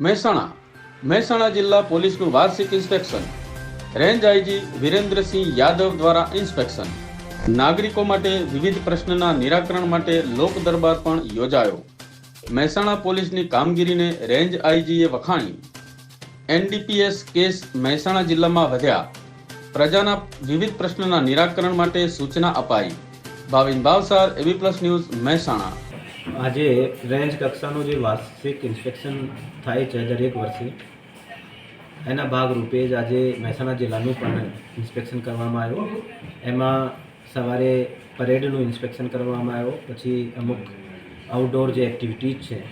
મહેસાણા. મહેસાણા જિલ્લા પોલીસનું વાર્ષિક inspection. Range IG Virendrasinh Yadav દ્વારા ઇન્સ્પેક્શન. નાગરિકો માટે વિવિધ પ્રશ્નના નિરાકરણ માટે લોક દરબાર પણ યોજાયો. મહેસાણા પોલીસની કામગીરીને રેન્જ આઈજીએ વખાણી. એનડીપીએસ કેસ મહેસાણા જિલ્લામાં વધ્યા. પ્રજાના વિવિધ પ્રશ્નોના નિરાકરણ માટે સૂચના અપાઈ. Bhavin Bhavsar, AB plus news, Mehsana. આજે રેન્જ કક્ષાનું જે વાર્ષિક ઇન્સ્પેક્શન થાય છે દરેક વર્ષે, એના ભાગરૂપે જ આજે મહેસાણા જિલ્લાનું પણ ઇન્સ્પેક્શન કરવામાં આવ્યું. એમાં સવારે પરેડનું ઇન્સ્પેક્શન કરવામાં આવ્યું, પછી અમુક આઉટડોર જે એક્ટિવિટીઝ છે,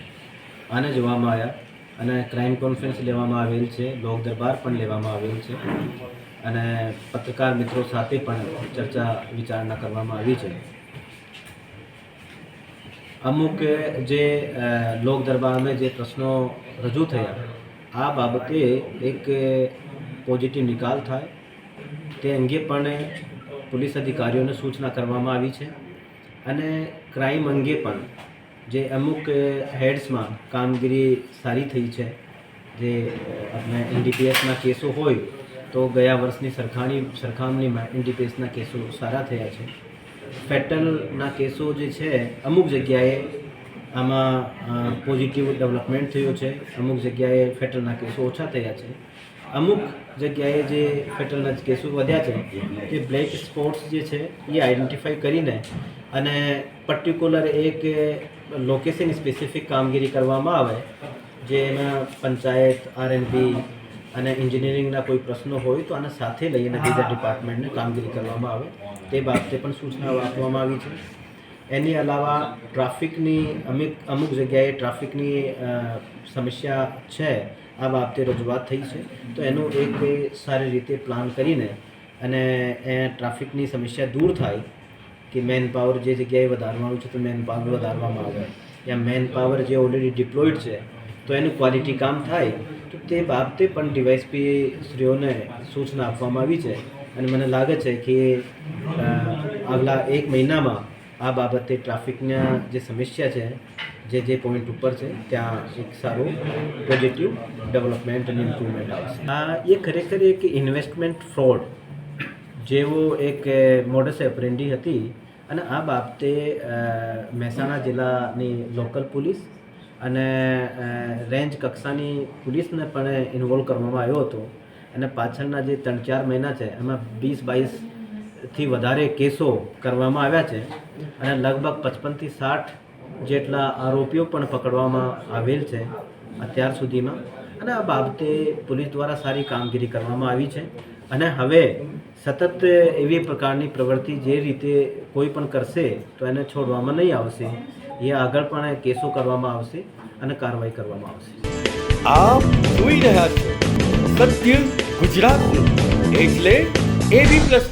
આને જોવામાં આવ્યા. અને ક્રાઇમ કોન્ફરન્સ લેવામાં આવેલ છે, લોક દરબાર પણ લેવામાં આવેલ છે. અને પત્રકાર મિત્રો સાથે પણ ચર્ચા વિચારણા કરવામાં આવી છે. અમુક જે લોક દરબારમાં જે પ્રશ્નો રજૂ થયા, આ બાબતે એક પોઝિટિવ નિકાલ થાય. તે અંગે પણ પોલીસ અધિકારીઓને સૂચના કરવામાં આવી છે. અને ક્રાઇમ અંગે પણ જે અમુક હેડ્સમાં કામગીરી સારી થઈ છે, જે આપણે એનડીપીએસના કેસો હોય, તો ગયા વર્ષની સરખાણી, સરખામણીમાં એનડીપીએસના કેસો સારા થયા છે. ફેટલના કેસો જે છે, અમુક જગ્યાએ આમાં પોઝિટિવ ડેવલપમેન્ટ થયું છે. અમુક જગ્યાએ ફેટલના કેસો ઓછા થયા છે. અમુક જગ્યાએ જે ફેટલના કેસો વધ્યા છે તે બ્લેક સ્પોટ્સ જે છે, એ આઈડેન્ટિફાઈ કરીને અને પર્ટિક્યુલર એક લોકેશન સ્પેસિફિક કામગીરી કરવામાં આવે, જેમાં પંચાયત આરએનબી અને એન્જિનિયરિંગના કોઈ પ્રશ્નો હોય તો આને સાથે લઈને બીજા ડિપાર્ટમેન્ટને કામગીરી કરવામાં આવે. તે બાબતે પણ સૂચનાઓ આપવામાં આવી છે. એની અલાવા ટ્રાફિકની અમુક અમુક જગ્યાએ ટ્રાફિકની સમસ્યા છે આ બાબતે રજૂઆત થઈ છે. તો એનું એક સારી રીતે પ્લાન કરીને અને એ ટ્રાફિકની સમસ્યા દૂર થાય કે મેન પાવર જે જગ્યાએ વધારવાનું છે તો મેન પાવર વધારવામાં આવે. યા મેન પાવર જે ઓલરેડી ડિપ્લોઈડ છે તો એનું ક્વોલિટી કામ થાય. તો તે બાબતે પણ ડીવાયસપી શ્રીઓને સૂચના આપવામાં આવી છે અને મને લાગે છે કે આગલા એક મહિનામાં આ બાબતે ટ્રાફિકના જે સમસ્યા છે, જે જે પોઈન્ટ ઉપર છે, ત્યાં એક સારું પોઝિટિવ ડેવલપમેન્ટ અને ઇમ્પ્રુવમેન્ટ આવશે. આ એ ખરેખર એક ઇન્વેસ્ટમેન્ટ ફ્રોડ જેવો એક મોડસ એપ્રેન્ડી હતી અને આ બાબતે મહેસાણા જિલ્લાની લોકલ પોલીસ અને રેન્જ કક્ષાની પોલીસને પણ ઇન્વોલ્વ કરવામાં આવ્યો હતો. અને પાછળના જે ત્રણ ચાર મહિના છે, એમાં વીસ બાવીસથી વધારે કેસો કરવામાં આવ્યા છે. અને લગભગ પચપનથી સાઠ જેટલા આરોપીઓ પણ પકડવામાં આવેલ છે અત્યાર સુધીમાં. અને આ બાબતે પોલીસ દ્વારા સારી કામગીરી કરવામાં આવી છે. અને હવે સતત એવી પ્રકારની પ્રવૃત્તિ જે રીતે કોઈ પણ કરશે, તો એને છોડવામાં નહીં આવશે. એ આગળ પણ કેસો કરવામાં આવશે અને કાર્યવાહી કરવામાં આવશે. આપ જોઈ રહ્યા છો સત્ય ગુજરાતનું. એટલે એબી પ્લસ